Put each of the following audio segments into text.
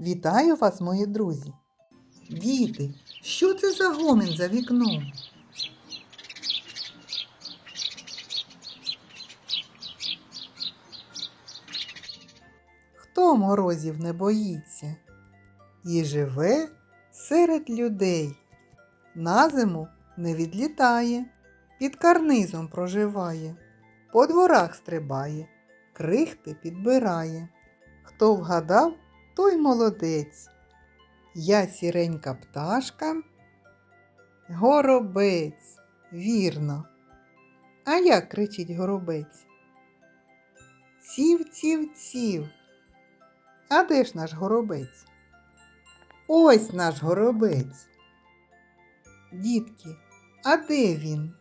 Вітаю вас, мої друзі. Діти, що це за гомін за вікном? Хто морозів не боїться і живе серед людей. На зиму не відлітає, під карнизом проживає, по дворах стрибає, крихти підбирає. Хто вгадав, той молодець. Я сіренька пташка, горобець, вірно. А як кричить горобець? Ців, ців, ців. А де ж наш горобець? Ось наш горобець. Дітки, а де він?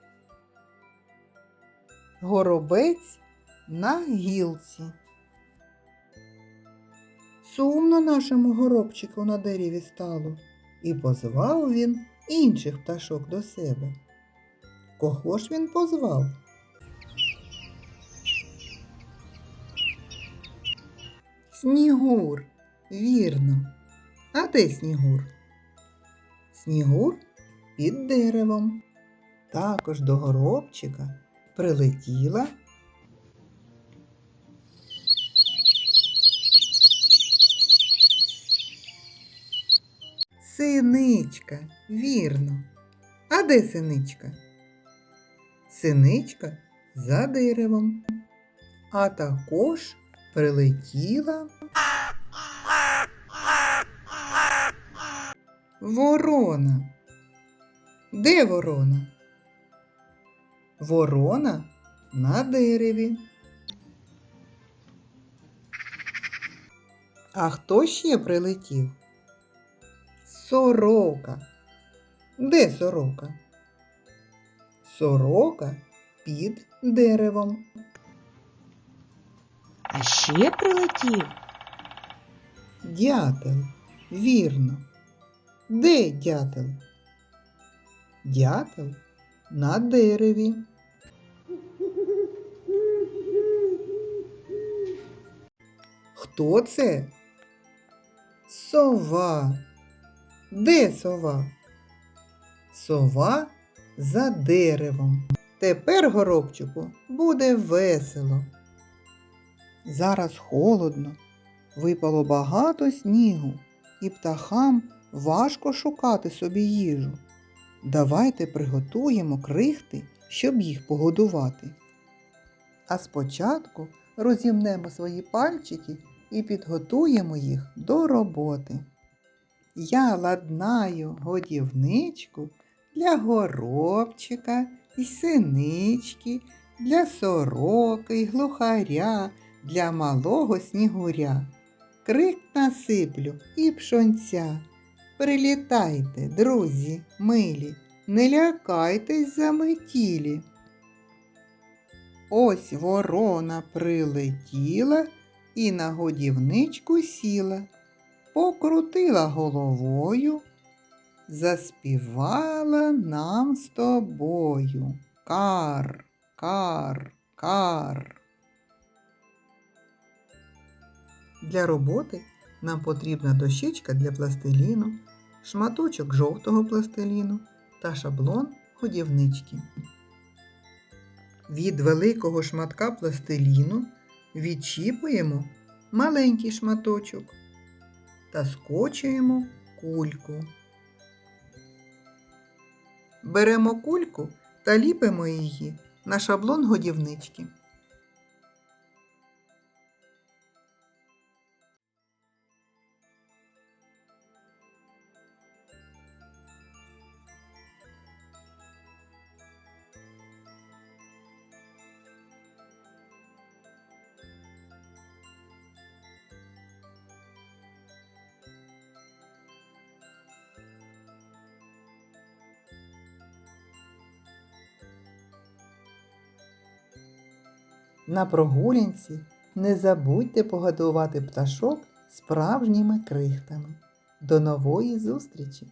Горобець на гілці. Сумно нашому горобчику на дереві стало, і позвав він інших пташок до себе. Кого ж він позвав? Снігур, вірно. А де Снігур? Снігур під деревом. Також до горобчика прилетіла Синичка, вірно. А де синичка? Синичка за деревом. А також прилетіла ворона. Де ворона? Ворона на дереві. А хто ще прилетів? Сорока. Де сорока? Сорока під деревом. А ще прилетів Дятел. Вірно. Де дятел? Дятел на дереві. Хто це? Сова. Де сова? Сова за деревом. Тепер, горобчику, буде весело. Зараз холодно, випало багато снігу, і птахам важко шукати собі їжу. Давайте приготуємо крихти, щоб їх погодувати. А спочатку розімнемо свої пальчики і підготуємо їх до роботи. Я ладнаю годівничку для горобчика і синички, для сороки й глухаря, для малого снігуря. Крик насиплю і пшонця. Прилітайте, друзі, милі, не лякайтесь заметілі. Ось ворона прилетіла і на годівничку сіла, покрутила головою, заспівала нам з тобою. Кар, кар, кар. Для роботи нам потрібна дощечка для пластиліну, шматочок жовтого пластиліну та шаблон годівнички. Від великого шматка пластиліну відчіпуємо маленький шматочок та скочуємо кульку. Беремо кульку та ліпимо її на шаблон годівнички. На прогулянці не забудьте погодувати пташок справжніми крихтами. До нової зустрічі!